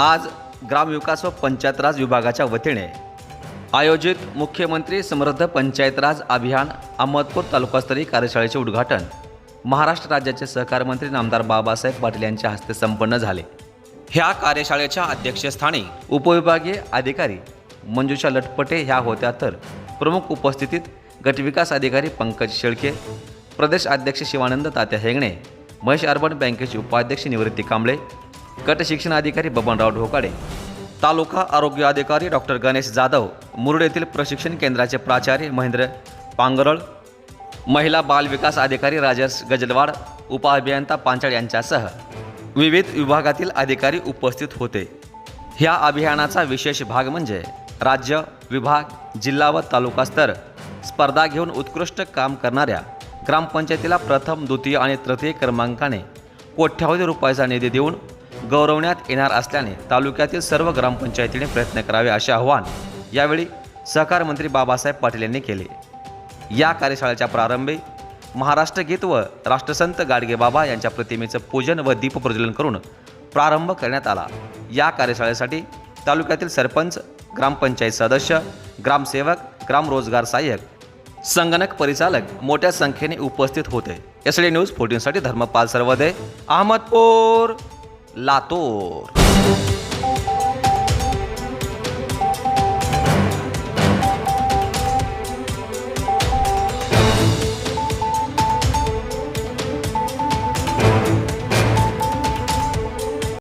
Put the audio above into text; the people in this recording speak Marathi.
आज ग्रामविकास व पंचायत राज विभागाच्या वतीने आयोजित मुख्यमंत्री समृद्ध पंचायत राज अभियान अहमदपूर तालुकास्तरीय कार्यशाळेचे उद्घाटन महाराष्ट्र राज्याचे सहकार मंत्री नामदार बाबासाहेब पाटील यांच्या हस्ते संपन्न झाले. ह्या कार्यशाळेच्या अध्यक्षस्थानी उपविभागीय अधिकारी मंजुषा लटपटे ह्या होत्या तर प्रमुख उपस्थितीत गटविकास अधिकारी पंकज शेळके प्रदेश अध्यक्ष शिवानंद तात्या हेगणे महेश अर्बन बँकेचे उपाध्यक्ष निवृत्ती कांबळे गटशिक्षण अधिकारी बबनराव ढोकाडे तालुका आरोग्य अधिकारी डॉक्टर गणेश जाधव मुरुड येथील प्रशिक्षण केंद्राचे प्राचार्य महेंद्र पांगरळ महिला बाल विकास अधिकारी राजेश गजलवाड उपअभियंता पांचाळ यांच्यासह विविध विभागातील अधिकारी उपस्थित होते. ह्या अभियानाचा विशेष भाग म्हणजे राज्य विभाग जिल्हा व तालुका स्तर स्पर्धा घेऊन उत्कृष्ट काम करणाऱ्या ग्रामपंचायतीला प्रथम द्वितीय आणि तृतीय क्रमांकाने कोट्यावधी रुपयाचा निधी देऊन गौरवण्यात येणार असल्याने तालुक्यातील सर्व ग्रामपंचायतीने प्रयत्न करावे असे आवाहन यावेळी सहकार मंत्री बाबासाहेब पाटील यांनी केले. या कार्यशाळेच्या प्रारंभी महाराष्ट्र गीत व राष्ट्रसंत गाडगेबाबा यांच्या प्रतिमेचं पूजन व दीपप्रज्वलन करून प्रारंभ करण्यात आला. या कार्यशाळेसाठी तालुक्यातील सरपंच ग्रामपंचायत सदस्य ग्रामसेवक ग्रामरोजगार सहाय्यक संगणक परिचालक मोठ्या संख्येने उपस्थित होते. एस डी न्यूज फोर्टीनसाठी धर्मपाल सर्वदे अहमदपूर! लातूर